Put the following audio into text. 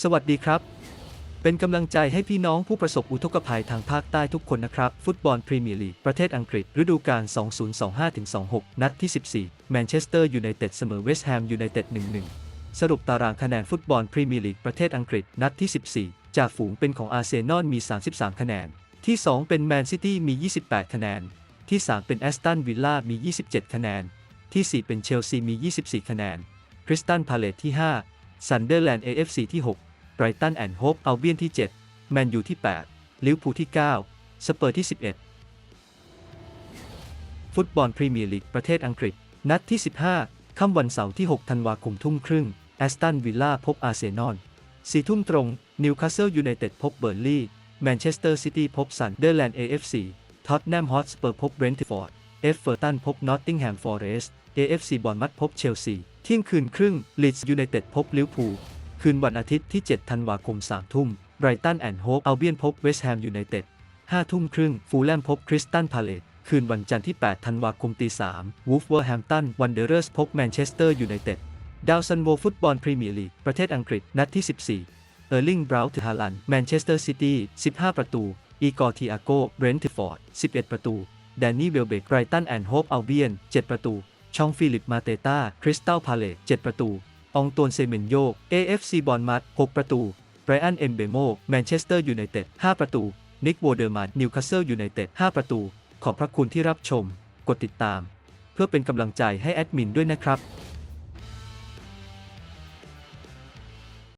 สวัสดีครับ เป็นกำลังใจให้พี่น้องผู้ประสบอุทกภัยทางภาคใต้ทุกคนนะครับ ฟุตบอลพรีเมียร์ลีกประเทศอังกฤษ ฤดูกาล 2025-26 นัดที่ 14 แมนเชสเตอร์ยูไนเต็ดเสมอเวสต์แฮมยูไนเต็ด 1-1 สรุปตารางคะแนนฟุตบอลพรีเมียร์ลีกประเทศอังกฤษ นัดที่ 14 จากฝูงเป็นของอาร์เซนอลมี 33 คะแนน ที่ 2 เป็นแมนซิตี้มี 28 คะแนน ที่ 3 เป็นแอสตันวิลล่ามี 27 คะแนน ที่ 4 เป็นเชลซีมี 24 คะแนนคริสตันพาเลตที่ 5 ซันเดอร์แลนด์ AFC ที่ 6 ไบรตันแอนด์โฮปอัลเบียนที่ 7 แมนยูที่ 8 ลิเวอร์พูลที่ 9 สเปอร์ที่ 11 ฟุตบอลพรีเมียร์ลีกประเทศอังกฤษ นัดที่ 15 ค่ำวันเสาร์ที่ 6 ธันวาคมทุ่มครึ่ง แอสตันวิลล่าพบอาร์เซนอล4ทุ่มตรง นิวคาสเซิลยูไนเต็ดพบเบอร์ลี่ แมนเชสเตอร์ซิตี้พบซันเดอร์แลนด์ AFC ท็อตแนมฮอตสเปอร์พบเบรนท์ฟอร์ด เอฟเฟอร์ตันพบนอตติงแฮมฟอร์เรสต์ AFC บอลมัดพบเชลซีเที่ยงคืนครึ่งลีดส์ยูไนเต็ดพบลิเวอร์พูลคืนวันอาทิตย์ที่ 7 ธันวาคม 3 ทุ่มไบรตันแอนด์โฮปเอัลเบียนพบเวสต์แฮมยูไนเต็ด5ทุ่มครึ่งฟูลแลมพบคริสตันพาเลตคืนวันจันทร์ที่ 8 ธันวาคมตี3วูฟเวอร์แฮมตันวันเดอร์เรสพบแมนเชสเตอร์ยูไนเต็ดดาวซันโวฟุตบอลพรีเมียร์ลีก ประเทศอังกฤษ นัดที่ 14 เออร์ลิง บราวน์ฮาลัน แมนเชสเตอร์ซิตี้ 15 ประตู อีกอร์ทิอาโกเบรนท์ฟอร์ด 11 ประตู แดนนี่เวลเบกไรตันแอนด์โฮปอัลเบียน 7 ประตูชองฟิลิปมาเตตาคริสตัลพาเลต7ประตู องตวนเซเมนโย AFC บอลมัด6ประตู ไบรอันเอมเบโมแมนเชสเตอร์ยูไนเต็ด5ประตู นิกโวเดอร์มันนิวคาสเซิลยูไนเต็ด5ประตู ขอบพระคุณที่รับชม กดติดตาม เพื่อเป็นกำลังใจให้แอดมินด้วยนะครับ